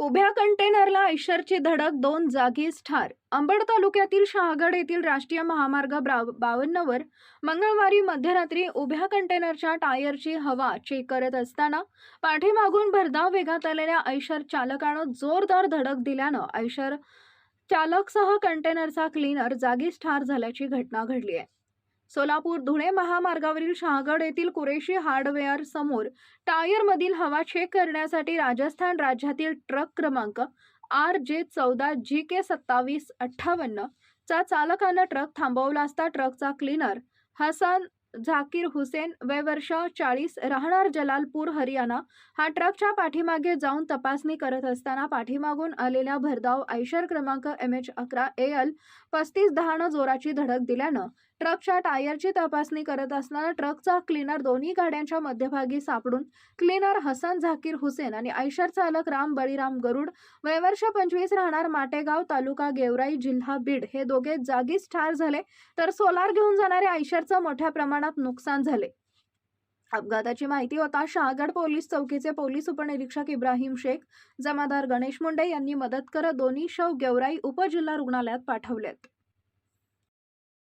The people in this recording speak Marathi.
उभ्या कंटेनरला ऐशरची धडक दोन जागीच ठार. अंबड तालुक्यातील शहागड येथील राष्ट्रीय महामार्ग बावन्नवर मंगळवारी मध्यरात्री उभ्या कंटेनरच्या टायरची हवा चेक करत असताना पाठीमागून भरधाव वेगात आलेल्या ऐशर चालकानं जोरदार धडक दिल्यानं ऐशर चालकसह कंटेनरचा क्लीनर जागीच ठार झाल्याची घटना घडली आहे. सोलापूर धुळे महामार्गावरील शहागड येथील कुरेशी हार्डवेअर समोर टायरमधील हवा चेक करण्यासाठी राजस्थान राज्यातील ट्रक क्रमांक आर जे चौदा जी के सत्तावीस अठ्ठावन्न चा चालकानं ट्रक थांबवला असता ट्रकचा क्लीनर हसन झाकीर हुसेन वय वर्ष चाळीस राहणार जलालपूर हरियाणा. हा ट्रकच्या पाठीमागे जाऊन तपासणी करत असताना पाठीमागून आलेल्या भरधाव आयशर क्रमांक एम एच अकरा ए एल पस्तीस दहानं जोराची धडक दिल्यानं ट्रकच्या टायरची तपासणी करत असताना ट्रकचा क्लीनर दोन्ही गाड्यांच्या मध्यभागी सापडून क्लीनर हसन झाकीर हुसेन आणि आयशर चालक राम बळीराम गरुड वयवर्ष पंचवीस राहणार माटेगाव तालुका गेवराई जिल्हा बीड हे दोघे जागीच ठार झाले. तर सोलार घेऊन जाणाऱ्या आयशरचं मोठ्या प्रमाणात प्रमाणात नुकसान झाले. अपघाताची माहिती होता शहागड पोलीस चौकीचे पोलीस उपनिरीक्षक इब्राहिम शेख जमादार गणेश मुंडे यांनी मदत करत दोन्ही शव गेवराई उपजिल्हा रुग्णालयात पाठवलेत.